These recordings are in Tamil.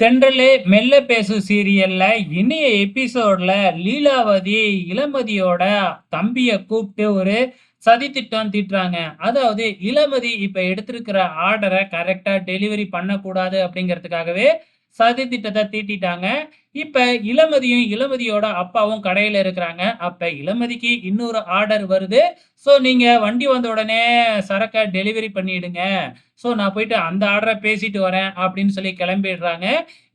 தென்றலே மெல்ல பேசு சீரியல்ல இனிய எபிசோட்ல லீலாவதி இளமதியோட தம்பிய கூப்பிட்டு ஒரு சதி திட்டம் தீட்டுறாங்க. அதாவது இளமதி இப்ப எடுத்திருக்கிற ஆர்டரை கரெக்டா டெலிவரி பண்ணக்கூடாது அப்படிங்கிறதுக்காகவே சதி திட்டத்தை தீட்டிட்டாங்க. இப்ப இளமதியும் இளமதியோட அப்பாவும் கடையில இருக்கிறாங்க. அப்ப இளமதிக்கு இன்னொரு ஆர்டர் வருது. ஸோ நீங்க வண்டி வந்த உடனே சரக்கை டெலிவரி பண்ணிடுங்க. ஸோ நான் போயிட்டு அந்த ஆர்டரை பேசிட்டு வரேன் அப்படின்னு சொல்லி கிளம்பிடுறாங்க.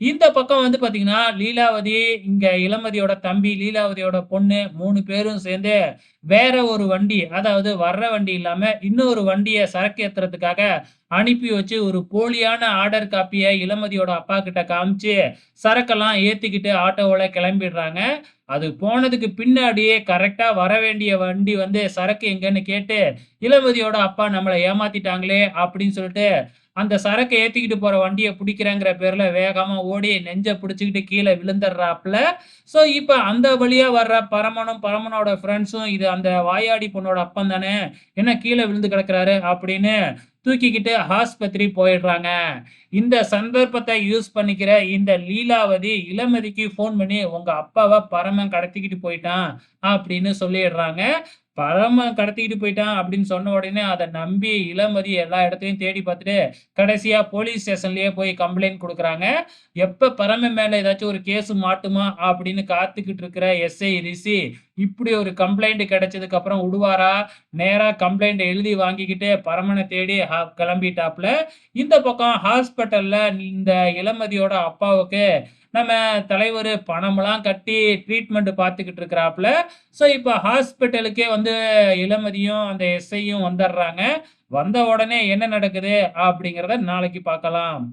இந்த பக்கம் வந்து பாத்தீங்கன்னா லீலாவதி இங்க இளமதியோட தம்பி லீலாவதியோட பொண்ணு மூணு பேரும் சேர்ந்து வேற ஒரு வண்டி அதாவது வர்ற வண்டி இல்லாம இன்னொரு வண்டியை சரக்கு ஏத்துறதுக்காக அனுப்பி வச்சு ஒரு போலியான ஆர்டர் காப்பியை இளமதியோட அப்பா கிட்ட காமிச்சு சரக்கெல்லாம் ஏத்திக்கிட்டு ஆட்டோவில் கிளம்பிடுறாங்க. அது போனதுக்கு பின்னாடியே கரெக்டாக வர வேண்டிய வண்டி வந்து சரக்கு எங்கன்னு கேட்டு இளமதியோட அப்பா நம்மளை ஏமாத்திட்டாங்களே அப்படின்னு சொல்லிட்டு அந்த சரக்கை ஏற்றிக்கிட்டு போகிற வண்டியை பிடிக்கிறேங்கிற பேரில் வேகமாக ஓடி நெஞ்சை பிடிச்சிக்கிட்டு கீழே விழுந்துடுறாப்புல. ஸோ இப்போ அந்த வழியாக வர்ற பரமனும் பரமனோட ஃப்ரெண்ட்ஸும் இது அந்த வாயாடி பொண்ணோட அப்பன் தானே என்ன கீழே விழுந்து கிடக்குறாரு அப்படின்னு தூக்கிக்கிட்டு ஆஸ்பத்திரி போயிடுறாங்க. இந்த சந்தர்ப்பத்தை யூஸ் பண்ணிக்கிற இந்த லீலாவதி இளமதிக்கு ஃபோன் பண்ணி உங்க அப்பாவை பரமன் கடத்திக்கிட்டு போயிட்டான் அப்படின்னு சொல்லிடுறாங்க. பரமன் கடத்திக்கிட்டு போயிட்டான் அப்படின்னு சொன்ன உடனே அதை நம்பி இளமதி எல்லா இடத்தையும் தேடி பார்த்துட்டு கடைசியா போலீஸ் ஸ்டேஷன்லயே போய் கம்ப்ளைண்ட் கொடுக்குறாங்க. எப்ப பரமன் மேல ஏதாச்சும் ஒரு கேஸ் மாட்டுமா அப்படின்னு காத்துக்கிட்டு இருக்கிற எஸ்ஐ ரிஷி இப்படி ஒரு கம்ப்ளைண்ட் கிடைச்சதுக்கு அப்புறம் விடுவாரா? நேரா கம்ப்ளைண்ட் எழுதி வாங்கிக்கிட்டு பரமனை தேடி கிளம்பிட்டாப்ல கிளம்பிட்டாப்புல. இந்த பக்கம் ஹாஸ்பிட்டல்ல இந்த இளமதியோட அப்பாவுக்கு நம்ம தலைவர் பணமெல்லாம் கட்டி ட்ரீட்மெண்ட் பார்த்துக்கிட்டு இருக்கிறாப்புல. ஸோ இப்போ ஹாஸ்பிட்டலுக்கே வந்து இளமதியும் அந்த எஸ்ஐயும் வந்துடுறாங்க. வந்த உடனே என்ன நடக்குது அப்படிங்கிறத நாளைக்கு பார்க்கலாம்.